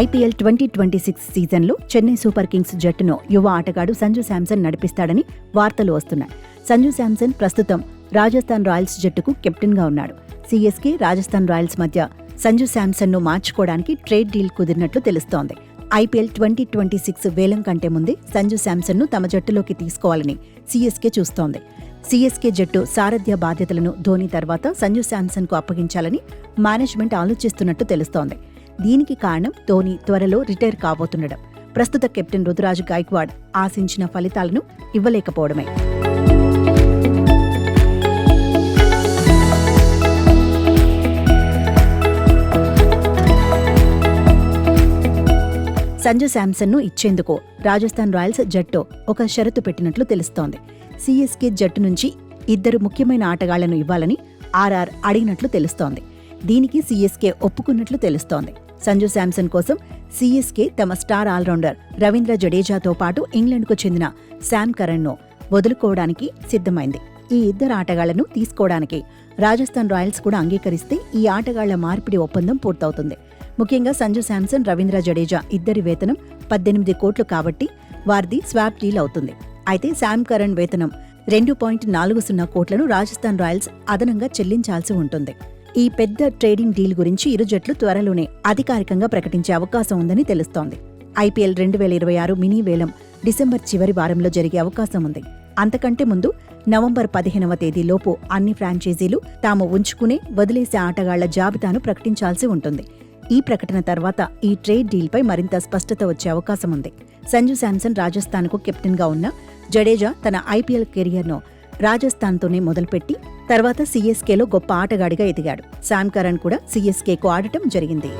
IPL twenty twenty six సీజన్లో Chennai super Kings జట్టును యువ ఆటగాడు సంజు శాంసన్ నడిపిస్తాడని వార్తలు వస్తున్నాయి. సంజు శాంసన్ ప్రస్తుతం రాజస్థాన్ రాయల్స్ జట్టుకు కెప్టెన్గా ఉన్నాడు. సిఎస్కే రాజస్థాన్ రాయల్స్ మధ్య సంజు శాంసన్ను మార్చుకోవడానికి ట్రేడ్ డీల్ కుదిరినట్లు తెలుస్తోంది. ఐపీఎల్ ట్వంటీ ట్వంటీ సిక్స్ వేలం కంటే ముందే సంజు శాంసన్ను తమ జట్టులోకి తీసుకోవాలని సీఎస్కే చూస్తోంది. సీఎస్కే జట్టు సారథ్య బాధ్యతలను ధోని తర్వాత సంజు శాంసన్కు అప్పగించాలని మేనేజ్మెంట్ ఆలోచిస్తున్నట్టు తెలుస్తోంది. దీనికి కారణం ధోని త్వరలో రిటైర్ కాబోతుండడం. ప్రస్తుత కెప్టెన్ రుతురాజు గాయక్వాడ్ ఆశించిన ఫలితాలను ఇవ్వలేకపోవడమే. సంజు శాంసన్ను ఇచ్చేందుకు రాజస్థాన్ రాయల్స్ జట్టు ఒక షరతు పెట్టినట్లు తెలుస్తోంది. సిఎస్కే జట్టు నుంచి ఇద్దరు ముఖ్యమైన ఆటగాళ్ళను ఇవ్వాలని ఆర్ఆర్ అడిగినట్లు తెలుస్తోంది. దీనికి సీఎస్కే ఒప్పుకున్నట్లు తెలుస్తోంది. సంజు శాంసన్ కోసం సీఎస్కే తమ స్టార్ ఆల్రౌండర్ రవీంద్ర జడేజాతో పాటు ఇంగ్లాండ్కు చెందిన శామ్ కరణ్ను వదులుకోవడానికి సిద్ధమైంది. ఈ ఇద్దరు ఆటగాళ్ళను తీసుకోవడానికి రాజస్థాన్ రాయల్స్ కూడా అంగీకరిస్తే ఈ ఆటగాళ్ళ మార్పిడి ఒప్పందం పూర్తవుతుంది. ముఖ్యంగా సంజు శాంసన్ రవీంద్ర జడేజా ఇద్దరి వేతనం పద్దెనిమిది కోట్లు కాబట్టి వారిది స్వాప్ డీల్ అవుతుంది. అయితే శామ్ కరణ్ వేతనం రెండు పాయింట్ నాలుగు సున్నా కోట్లను రాజస్థాన్ రాయల్స్ అదనంగా చెల్లించాల్సి ఉంటుంది. ఈ పెద్ద ట్రేడింగ్ డీల్ గురించి ఇరు జట్లు త్వరలోనే అధికారికంగా ప్రకటించే అవకాశం ఉందని తెలుస్తోంది. ఐపీఎల్ రెండు వేల ఇరవై ఆరు మినీ వేలం డిసెంబర్ చివరి వారంలో జరిగే అవకాశం ఉంది. అంతకంటే ముందు నవంబర్ పదిహేనవ తేదీలోపు అన్ని ఫ్రాంచైజీలు తాము ఉంచుకునే వదిలేసే ఆటగాళ్ళ జాబితాను ప్రకటించాల్సి ఉంటుంది. ఈ ప్రకటన తర్వాత ఈ ట్రేడ్ డీల్పై మరింత స్పష్టత వచ్చే అవకాశం ఉంది. సంజు శాంసన్ రాజస్థాన్కు కెప్టెన్గా ఉన్న జడేజా తన ఐపీఎల్ కెరియర్ను రాజస్థాన్తోనే మొదలుపెట్టి తర్వాత సీఎస్కేలో గొప్ప ఆటగాడిగా ఎదిగాడు. శామ్ కరణ్ కూడా సీఎస్కేకు ఆడటం జరిగింది.